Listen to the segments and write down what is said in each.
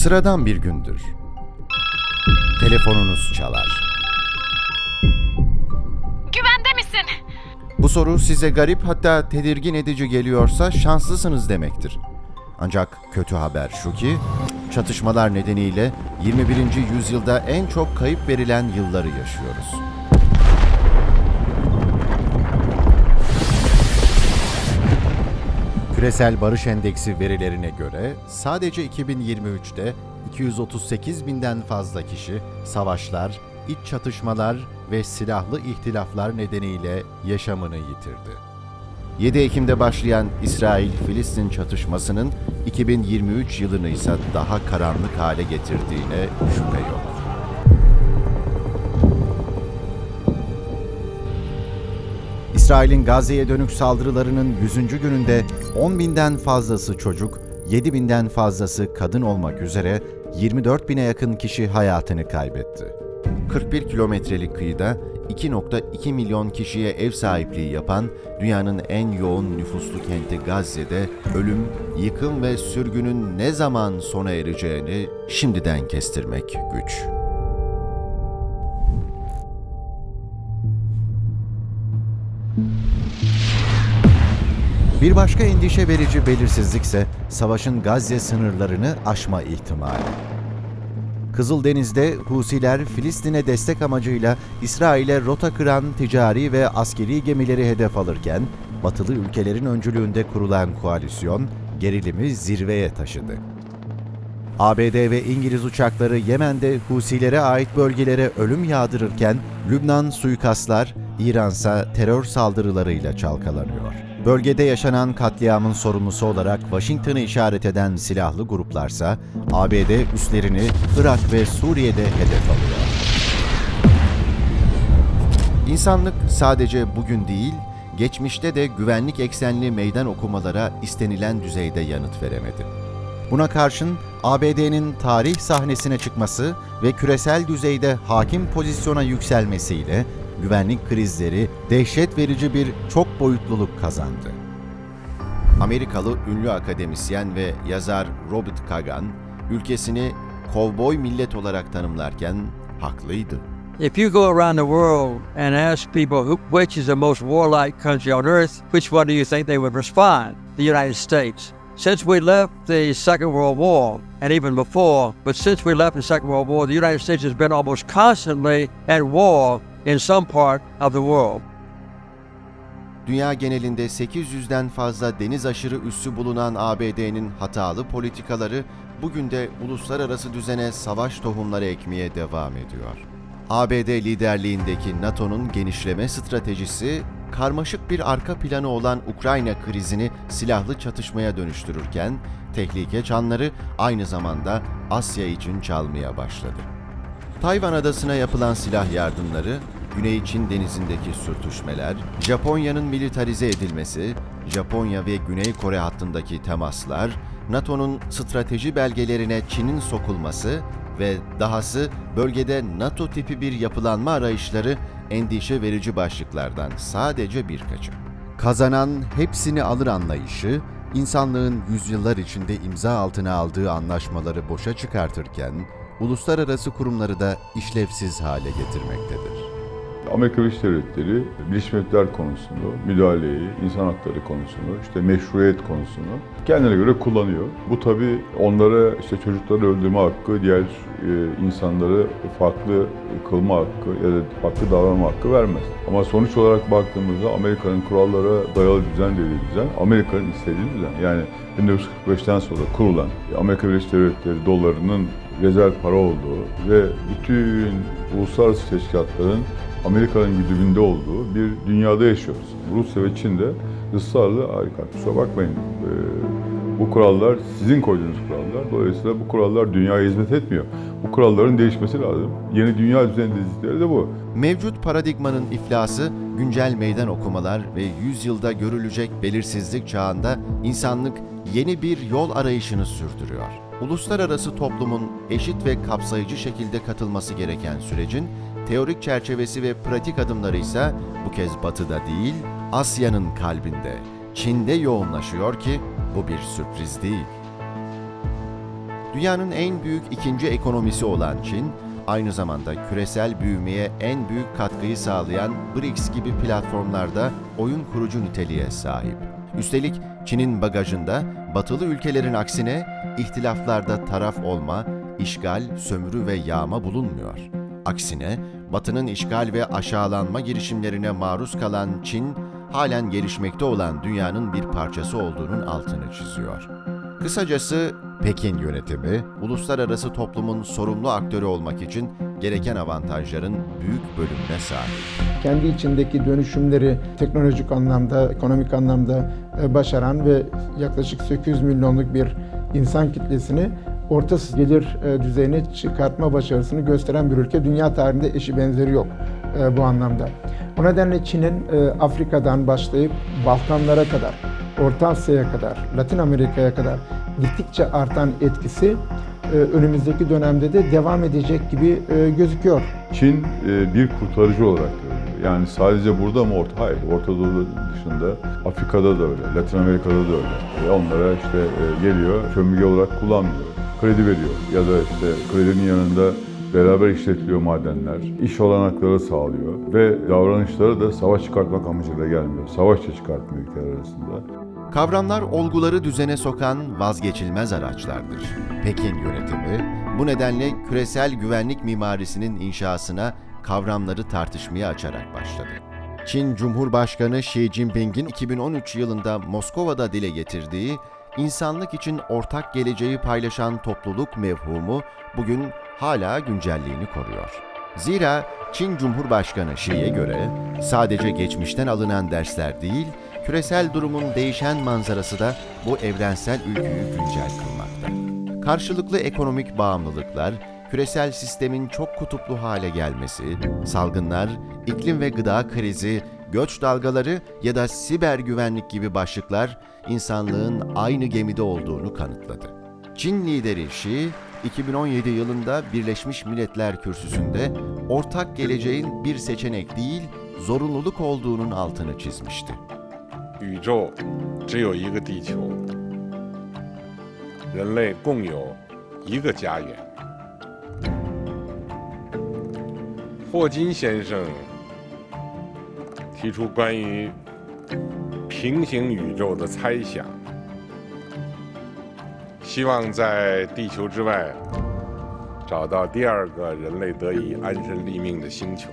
Sıradan bir gündür. Telefonunuz çalar. Güvende misin? Bu soru size garip hatta tedirgin edici geliyorsa şanslısınız demektir. Ancak kötü haber şu ki çatışmalar nedeniyle 21. yüzyılda en çok kayıp verilen yılları yaşıyoruz. Küresel Barış Endeksi verilerine göre sadece 2023'te 238 binden fazla kişi savaşlar, iç çatışmalar ve silahlı ihtilaflar nedeniyle yaşamını yitirdi. 7 Ekim'de başlayan İsrail-Filistin çatışmasının 2023 yılını ise daha karanlık hale getirdiğine şüphe yok. İsrail'in Gazze'ye dönük saldırılarının 100. gününde 10 binden fazlası çocuk, 7 binden fazlası kadın olmak üzere 24 bine yakın kişi hayatını kaybetti. 41 kilometrelik kıyıda 2.2 milyon kişiye ev sahipliği yapan dünyanın en yoğun nüfuslu kenti Gazze'de ölüm, yıkım ve sürgünün ne zaman sona ereceğini şimdiden kestirmek güç. Bir başka endişe verici belirsizlikse savaşın Gazze sınırlarını aşma ihtimali. Kızıldeniz'de Husiler Filistin'e destek amacıyla İsrail'e rota kıran ticari ve askeri gemileri hedef alırken, batılı ülkelerin öncülüğünde kurulan koalisyon gerilimi zirveye taşıdı. ABD ve İngiliz uçakları Yemen'de Husilere ait bölgelere ölüm yağdırırken Lübnan suikastlar, İransa terör saldırılarıyla çalkalanıyor. Bölgede yaşanan katliamın sorumlusu olarak Washington'ı işaret eden silahlı gruplarsa ABD üslerini Irak ve Suriye'de hedef alıyor. İnsanlık sadece bugün değil, geçmişte de güvenlik eksenli meydan okumalara istenilen düzeyde yanıt veremedi. Buna karşın ABD'nin tarih sahnesine çıkması ve küresel düzeyde hakim pozisyona yükselmesiyle güvenlik krizleri dehşet verici bir çok boyutluluk kazandı. Amerikalı ünlü akademisyen ve yazar Robert Kagan, ülkesini kovboy millet olarak tanımlarken haklıydı. If you go around the world and ask people who, which is the most warlike country on earth, which one do you think they would respond? The United States. Since we left the Second World War, and even before, but since we left the Second World War, the United States has been almost constantly at war in some part of the world. Dünya genelinde 800'den fazla deniz aşırı üssü bulunan ABD'nin hatalı politikaları bugün de uluslararası düzene savaş tohumları ekmeye devam ediyor. ABD liderliğindeki NATO'nun genişleme stratejisi karmaşık bir arka planı olan Ukrayna krizini silahlı çatışmaya dönüştürürken tehlike çanları aynı zamanda Asya için çalmaya başladı. Tayvan adasına yapılan silah yardımları, Güney Çin denizindeki sürtüşmeler, Japonya'nın militarize edilmesi, Japonya ve Güney Kore hattındaki temaslar, NATO'nun strateji belgelerine Çin'in sokulması ve dahası bölgede NATO tipi bir yapılanma arayışları endişe verici başlıklardan sadece birkaçı. Kazanan hepsini alır anlayışı, insanlığın yüzyıllar içinde imza altına aldığı anlaşmaları boşa çıkartırken, uluslararası kurumları da işlevsiz hale getirmektedir. Amerika Birleşik Devletleri Birleşmiş Milletler konusunu, müdahaleyi, insan hakları konusunu, işte meşruiyet konusunu kendine göre kullanıyor. Bu tabii onlara işte çocukları öldürme hakkı, diğer e, insanları farklı kılma hakkı ya da farklı davranma hakkı vermez. Ama sonuç olarak baktığımızda Amerika'nın kurallara dayalı düzen dediği düzen, Amerika'nın istediği düzen. Yani 1945'ten sonra kurulan Amerika Birleşik Devletleri dolarının rezerv para olduğu ve bütün uluslararası teşkilatların Amerika'nın güdümünde olduğu bir dünyada yaşıyoruz. Rusya ve Çin de harika kusura bakmayın, e, bu kurallar sizin koyduğunuz kurallar. Dolayısıyla bu kurallar dünyaya hizmet etmiyor. Bu kuralların değişmesi lazım. Yeni dünya düzeni de bu. Mevcut paradigmanın iflası, güncel meydan okumalar ve yüzyılda görülecek belirsizlik çağında insanlık yeni bir yol arayışını sürdürüyor. Uluslararası toplumun eşit ve kapsayıcı şekilde katılması gereken sürecin teorik çerçevesi ve pratik adımları ise bu kez batıda değil, Asya'nın kalbinde, Çin'de yoğunlaşıyor ki bu bir sürpriz değil. Dünyanın en büyük ikinci ekonomisi olan Çin, aynı zamanda küresel büyümeye en büyük katkıyı sağlayan BRICS gibi platformlarda oyun kurucu niteliğe sahip. Üstelik Çin'in bagajında batılı ülkelerin aksine ihtilaflarda taraf olma, işgal, sömürü ve yağma bulunmuyor. Aksine Batı'nın işgal ve aşağılanma girişimlerine maruz kalan Çin, halen gelişmekte olan dünyanın bir parçası olduğunun altını çiziyor. Kısacası Pekin yönetimi, uluslararası toplumun sorumlu aktörü olmak için gereken avantajların büyük bölümüne sahip. kendi içindeki dönüşümleri teknolojik anlamda, ekonomik anlamda e, başaran ve yaklaşık 800 milyonluk bir insan kitlesini orta gelir e, düzeyine çıkartma başarısını gösteren bir ülke. Dünya tarihinde eşi benzeri yok e, bu anlamda. O nedenle Çin'in Afrika'dan başlayıp Balkanlara kadar, Orta Asya'ya kadar, Latin Amerika'ya kadar gittikçe artan etkisi önümüzdeki dönemde de devam edecek gibi e, gözüküyor. Çin e, bir kurtarıcı olarak görülüyor. Yani sadece burada mı orta? Hayır. Orta Doğu dışında Afrika'da da öyle, Latin Amerika'da da öyle. E, onlara işte e, geliyor, sömürge olarak kullanmıyor. Kredi veriyor ya da işte kredinin yanında beraber işletiliyor madenler, iş olanakları sağlıyor ve davranışları da savaş çıkartmak amacıyla gelmiyor. Savaşça çıkartmıyor ülkeler arasında. Kavramlar olguları düzene sokan vazgeçilmez araçlardır. Pekin yönetimi bu nedenle küresel güvenlik mimarisinin inşasına kavramları tartışmaya açarak başladı. Çin Cumhurbaşkanı Xi Jinping'in 2013 yılında Moskova'da dile getirdiği insanlık için ortak geleceği paylaşan topluluk mevhumu bugün hala güncelliğini koruyor. Zira Çin Cumhurbaşkanı Xi'ye göre sadece geçmişten alınan dersler değil, küresel durumun değişen manzarası da bu evrensel ülküyü güncel kılmakta. Karşılıklı ekonomik bağımlılıklar, küresel sistemin çok kutuplu hale gelmesi, salgınlar, iklim ve gıda krizi, göç dalgaları ya da siber güvenlik gibi başlıklar insanlığın aynı gemide olduğunu kanıtladı. Çin lideri Xi, 2017 yılında Birleşmiş Milletler Kürsüsü'nde ortak geleceğin bir seçenek değil, zorunluluk olduğunun altını çizmişti. 宇宙只有一个地球，人类共有一个家园。霍金先生提出关于平行宇宙的猜想，希望在地球之外找到第二个人类得以安身立命的星球。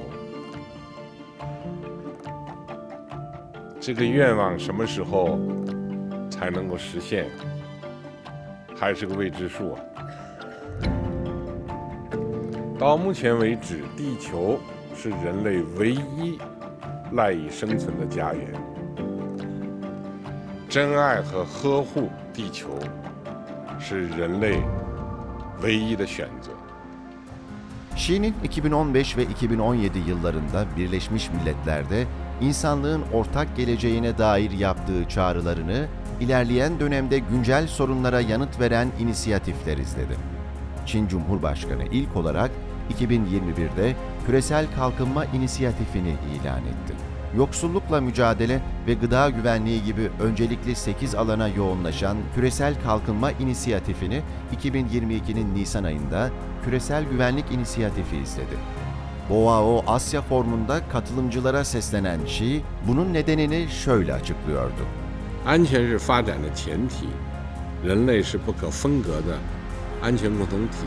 这个愿望什么时候才能够实现，还是个未知数啊。到目前为止，地球是人类唯一赖以生存的家园。珍爱和呵护地球，是人类唯一的选择。Xi'nin 2015 ve 2017 yıllarında Birleşmiş Milletler'de insanlığın ortak geleceğine dair yaptığı çağrılarını ilerleyen dönemde güncel sorunlara yanıt veren inisiyatifler izledi. Çin Cumhurbaşkanı ilk olarak 2021'de Küresel Kalkınma İnisiyatifini ilan etti. Yoksullukla mücadele ve gıda güvenliği gibi öncelikli 8 alana yoğunlaşan Küresel Kalkınma İnisiyatifini 2022'nin Nisan ayında Küresel Güvenlik İnisiyatifi izledi. Boao Asya Formu'nda katılımcılara seslenen Xi, bunun nedenini şöyle açıklıyordu. 安全是发展的前提，人类是不可分割的安全共同体。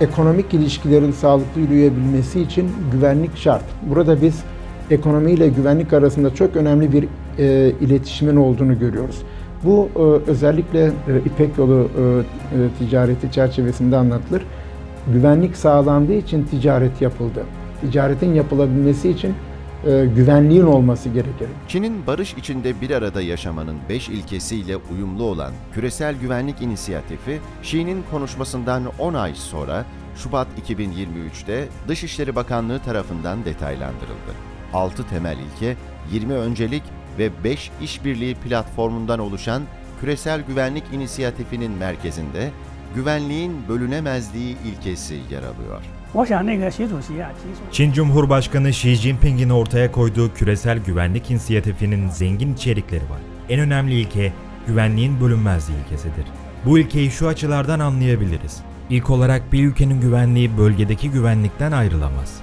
ekonomik ilişkilerin sağlıklı yürüyebilmesi için güvenlik şart. Burada biz ekonomi ile güvenlik arasında çok önemli bir e, iletişimin olduğunu görüyoruz. Bu e, özellikle e, İpek Yolu e, e, ticareti çerçevesinde anlatılır. Güvenlik sağlandığı için ticaret yapıldı. Ticaretin yapılabilmesi için e, güvenliğin olması gerekir. Çin'in barış içinde bir arada yaşamanın beş ilkesiyle uyumlu olan Küresel Güvenlik İnisiyatifi, Xi'nin konuşmasından 10 ay sonra Şubat 2023'te Dışişleri Bakanlığı tarafından detaylandırıldı. 6 temel ilke, 20 öncelik ve 5 işbirliği platformundan oluşan Küresel Güvenlik İnisiyatifi'nin merkezinde güvenliğin bölünemezliği ilkesi yer alıyor. Çin Cumhurbaşkanı Xi Jinping'in ortaya koyduğu küresel güvenlik inisiyatifinin zengin içerikleri var. En önemli ilke güvenliğin bölünmezliği ilkesidir. Bu ilkeyi şu açılardan anlayabiliriz. İlk olarak bir ülkenin güvenliği bölgedeki güvenlikten ayrılamaz.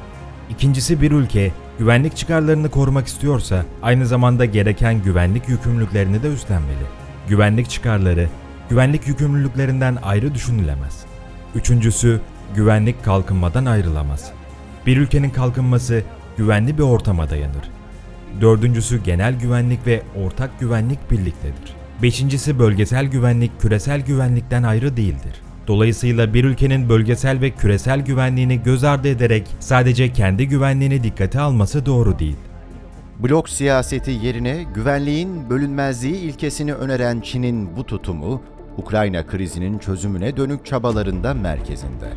İkincisi bir ülke güvenlik çıkarlarını korumak istiyorsa aynı zamanda gereken güvenlik yükümlülüklerini de üstlenmeli. Güvenlik çıkarları güvenlik yükümlülüklerinden ayrı düşünülemez. Üçüncüsü güvenlik kalkınmadan ayrılamaz. Bir ülkenin kalkınması güvenli bir ortama dayanır. Dördüncüsü genel güvenlik ve ortak güvenlik birliktedir. Beşincisi bölgesel güvenlik küresel güvenlikten ayrı değildir. Dolayısıyla bir ülkenin bölgesel ve küresel güvenliğini göz ardı ederek sadece kendi güvenliğini dikkate alması doğru değil. Blok siyaseti yerine güvenliğin bölünmezliği ilkesini öneren Çin'in bu tutumu, Ukrayna krizinin çözümüne dönük çabalarında merkezinde.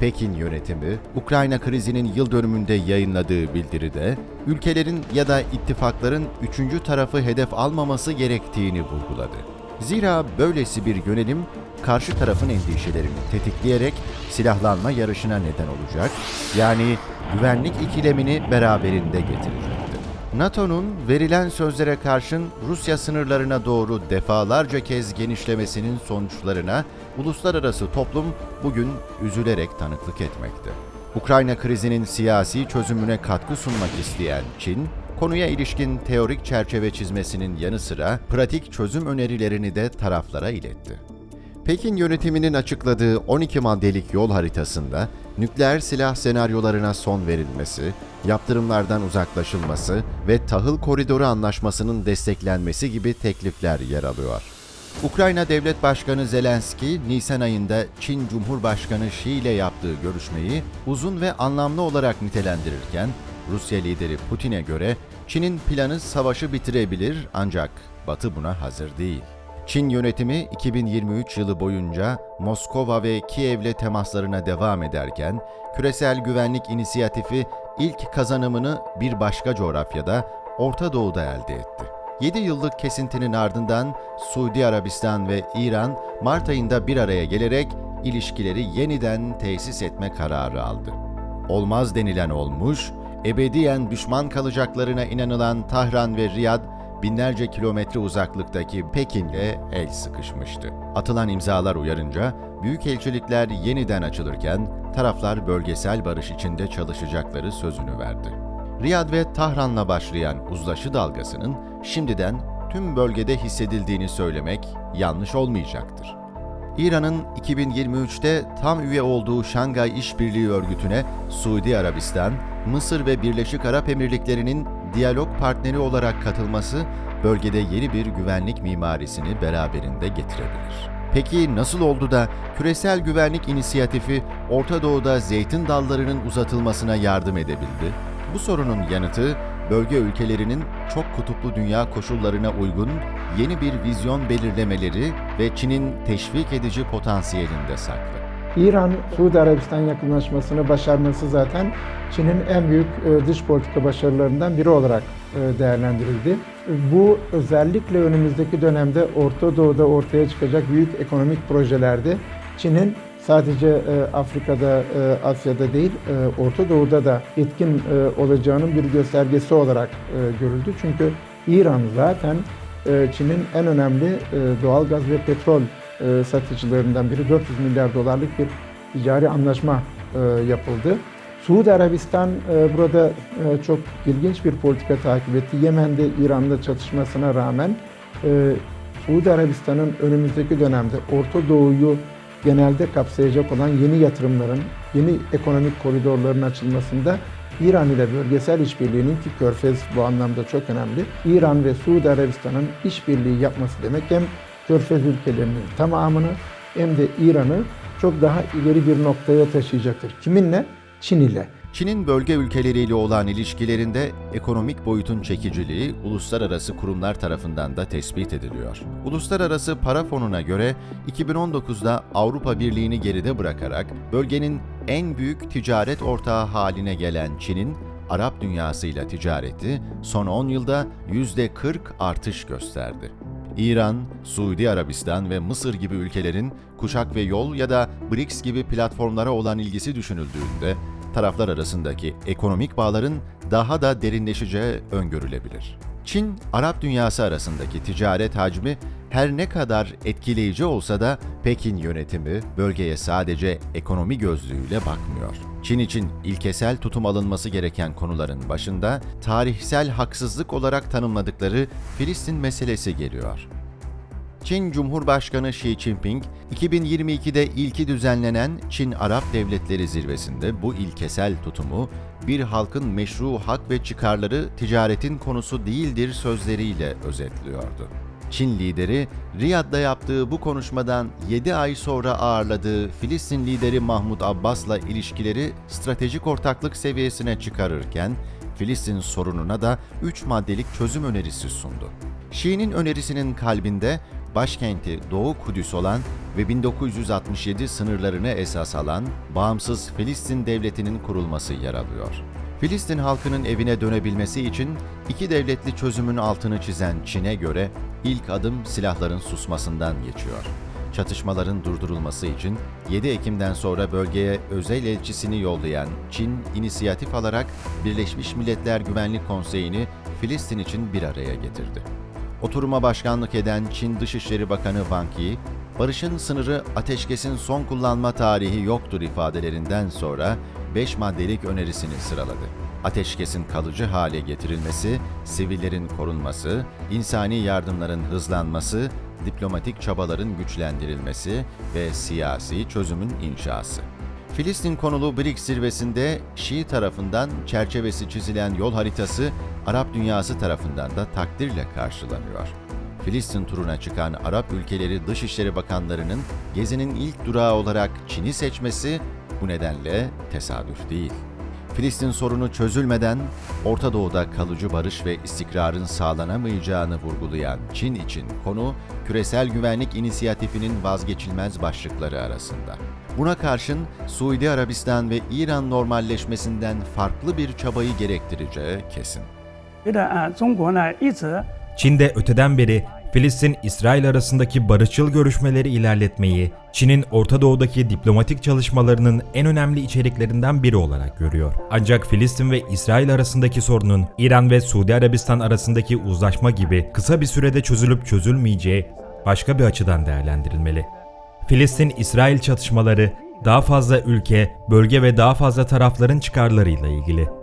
Pekin yönetimi, Ukrayna krizinin yıl dönümünde yayınladığı bildiride, ülkelerin ya da ittifakların üçüncü tarafı hedef almaması gerektiğini vurguladı. Zira böylesi bir yönelim, karşı tarafın endişelerini tetikleyerek silahlanma yarışına neden olacak, yani güvenlik ikilemini beraberinde getirecekti. NATO'nun verilen sözlere karşın Rusya sınırlarına doğru defalarca kez genişlemesinin sonuçlarına uluslararası toplum bugün üzülerek tanıklık etmekte. Ukrayna krizinin siyasi çözümüne katkı sunmak isteyen Çin, konuya ilişkin teorik çerçeve çizmesinin yanı sıra pratik çözüm önerilerini de taraflara iletti. Pekin yönetiminin açıkladığı 12 maddelik yol haritasında nükleer silah senaryolarına son verilmesi, yaptırımlardan uzaklaşılması ve tahıl koridoru anlaşmasının desteklenmesi gibi teklifler yer alıyor. Ukrayna Devlet Başkanı Zelenski, Nisan ayında Çin Cumhurbaşkanı Xi ile yaptığı görüşmeyi uzun ve anlamlı olarak nitelendirirken, Rusya lideri Putin'e göre Çin'in planı savaşı bitirebilir ancak Batı buna hazır değil. Çin yönetimi 2023 yılı boyunca Moskova ve Kiev'le temaslarına devam ederken, küresel güvenlik inisiyatifi ilk kazanımını bir başka coğrafyada, Orta Doğu'da elde etti. 7 yıllık kesintinin ardından Suudi Arabistan ve İran Mart ayında bir araya gelerek ilişkileri yeniden tesis etme kararı aldı. Olmaz denilen olmuş, ebediyen düşman kalacaklarına inanılan Tahran ve Riyad binlerce kilometre uzaklıktaki Pekin'le el sıkışmıştı. Atılan imzalar uyarınca büyükelçilikler yeniden açılırken taraflar bölgesel barış içinde çalışacakları sözünü verdi. Riyad ve Tahran'la başlayan uzlaşı dalgasının şimdiden tüm bölgede hissedildiğini söylemek yanlış olmayacaktır. İran'ın 2023'te tam üye olduğu Şangay İşbirliği Örgütü'ne Suudi Arabistan, Mısır ve Birleşik Arap Emirlikleri'nin diyalog partneri olarak katılması bölgede yeni bir güvenlik mimarisini beraberinde getirebilir. Peki nasıl oldu da küresel güvenlik inisiyatifi Orta Doğu'da zeytin dallarının uzatılmasına yardım edebildi? Bu sorunun yanıtı bölge ülkelerinin çok kutuplu dünya koşullarına uygun yeni bir vizyon belirlemeleri ve Çin'in teşvik edici potansiyelinde saklı. İran, Suudi Arabistan yakınlaşmasını başarması zaten Çin'in en büyük e, dış politika başarılarından biri olarak e, değerlendirildi. Bu özellikle önümüzdeki dönemde Orta Doğu'da ortaya çıkacak büyük ekonomik projelerde Çin'in sadece e, Afrika'da, Asya'da değil, Orta Doğu'da da etkin olacağının bir göstergesi olarak görüldü. Çünkü İran zaten Çin'in en önemli e, doğal gaz ve petrol e, satıcılarından biri 400 milyar dolarlık bir ticari anlaşma e, yapıldı. Suudi Arabistan e, burada çok ilginç bir politika takip etti. Yemen'de İran'la çatışmasına rağmen Suudi Arabistan'ın önümüzdeki dönemde Orta Doğu'yu genelde kapsayacak olan yeni yatırımların, yeni ekonomik koridorların açılmasında İran ile bölgesel işbirliğinin ki Körfez bu anlamda çok önemli. İran ve Suudi Arabistan'ın işbirliği yapması demek hem Körfez ülkelerinin tamamını hem de İran'ı çok daha ileri bir noktaya taşıyacaktır. Kiminle? Çin ile. Çin'in bölge ülkeleriyle olan ilişkilerinde ekonomik boyutun çekiciliği uluslararası kurumlar tarafından da tespit ediliyor. Uluslararası Para Fonu'na göre 2019'da Avrupa Birliği'ni geride bırakarak bölgenin en büyük ticaret ortağı haline gelen Çin'in Arap dünyasıyla ticareti son 10 yılda %40 artış gösterdi. İran, Suudi Arabistan ve Mısır gibi ülkelerin kuşak ve yol ya da BRICS gibi platformlara olan ilgisi düşünüldüğünde taraflar arasındaki ekonomik bağların daha da derinleşeceği öngörülebilir. Çin, Arap dünyası arasındaki ticaret hacmi Her ne kadar etkileyici olsa da Pekin yönetimi bölgeye sadece ekonomi gözlüğüyle bakmıyor. Çin için ilkesel tutum alınması gereken konuların başında tarihsel haksızlık olarak tanımladıkları Filistin meselesi geliyor. Çin Cumhurbaşkanı Xi Jinping, 2022'de ilki düzenlenen Çin-Arap Devletleri Zirvesi'nde bu ilkesel tutumu, bir halkın meşru hak ve çıkarları ticaretin konusu değildir sözleriyle özetliyordu. Çin lideri, Riyad'da yaptığı bu konuşmadan 7 ay sonra ağırladığı Filistin lideri Mahmud Abbas'la ilişkileri stratejik ortaklık seviyesine çıkarırken, Filistin sorununa da 3 maddelik çözüm önerisi sundu. Şii'nin önerisinin kalbinde başkenti Doğu Kudüs olan ve 1967 sınırlarını esas alan bağımsız Filistin devletinin kurulması yer alıyor. Filistin halkının evine dönebilmesi için iki devletli çözümün altını çizen Çin'e göre ilk adım silahların susmasından geçiyor. Çatışmaların durdurulması için 7 Ekim'den sonra bölgeye özel elçisini yollayan Çin inisiyatif alarak Birleşmiş Milletler Güvenlik Konseyi'ni Filistin için bir araya getirdi. Oturuma başkanlık eden Çin Dışişleri Bakanı Wang Yi, barışın sınırı ateşkesin son kullanma tarihi yoktur ifadelerinden sonra 5 maddelik önerisini sıraladı. Ateşkesin kalıcı hale getirilmesi, sivillerin korunması, insani yardımların hızlanması, diplomatik çabaların güçlendirilmesi ve siyasi çözümün inşası. Filistin konulu BRICS zirvesinde Şii tarafından çerçevesi çizilen yol haritası Arap dünyası tarafından da takdirle karşılanıyor. Filistin turuna çıkan Arap ülkeleri Dışişleri Bakanlarının gezinin ilk durağı olarak Çin'i seçmesi bu nedenle tesadüf değil. Filistin sorunu çözülmeden Orta Doğu'da kalıcı barış ve istikrarın sağlanamayacağını vurgulayan Çin için konu küresel güvenlik inisiyatifinin vazgeçilmez başlıkları arasında. Buna karşın Suudi Arabistan ve İran normalleşmesinden farklı bir çabayı gerektireceği kesin. Çin'de öteden beri Filistin-İsrail arasındaki barışçıl görüşmeleri ilerletmeyi, Çin'in Orta Doğu'daki diplomatik çalışmalarının en önemli içeriklerinden biri olarak görüyor. Ancak Filistin ve İsrail arasındaki sorunun İran ve Suudi Arabistan arasındaki uzlaşma gibi kısa bir sürede çözülüp çözülmeyeceği başka bir açıdan değerlendirilmeli. Filistin-İsrail çatışmaları daha fazla ülke, bölge ve daha fazla tarafların çıkarlarıyla ilgili.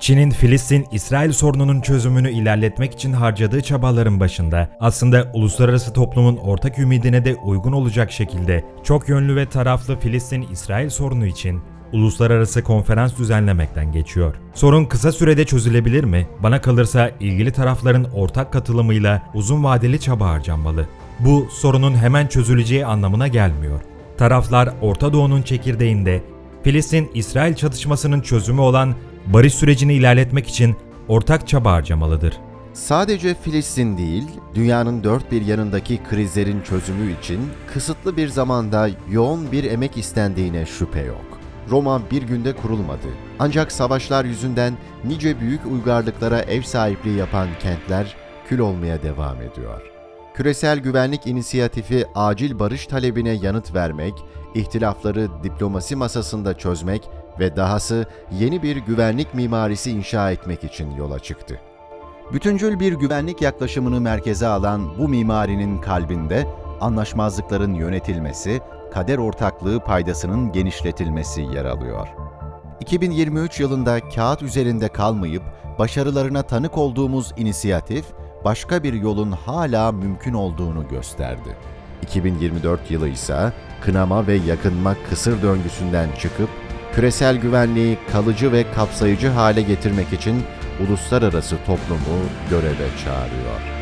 Çin'in Filistin-İsrail sorununun çözümünü ilerletmek için harcadığı çabaların başında aslında uluslararası toplumun ortak ümidine de uygun olacak şekilde çok yönlü ve taraflı Filistin-İsrail sorunu için uluslararası konferans düzenlemekten geçiyor. Sorun kısa sürede çözülebilir mi? Bana kalırsa ilgili tarafların ortak katılımıyla uzun vadeli çaba harcanmalı. Bu sorunun hemen çözüleceği anlamına gelmiyor. Taraflar Orta Doğu'nun çekirdeğinde Filistin-İsrail çatışmasının çözümü olan barış sürecini ilerletmek için ortak çaba harcamalıdır. Sadece Filistin değil, dünyanın dört bir yanındaki krizlerin çözümü için kısıtlı bir zamanda yoğun bir emek istendiğine şüphe yok. Roma bir günde kurulmadı. Ancak savaşlar yüzünden nice büyük uygarlıklara ev sahipliği yapan kentler kül olmaya devam ediyor. Küresel Güvenlik İnisiyatifi acil barış talebine yanıt vermek, ihtilafları diplomasi masasında çözmek ve dahası yeni bir güvenlik mimarisi inşa etmek için yola çıktı. Bütüncül bir güvenlik yaklaşımını merkeze alan bu mimarinin kalbinde anlaşmazlıkların yönetilmesi, kader ortaklığı paydasının genişletilmesi yer alıyor. 2023 yılında kağıt üzerinde kalmayıp başarılarına tanık olduğumuz inisiyatif, başka bir yolun hala mümkün olduğunu gösterdi. 2024 yılı ise kınama ve yakınma kısır döngüsünden çıkıp küresel güvenliği kalıcı ve kapsayıcı hale getirmek için uluslararası toplumu göreve çağırıyor.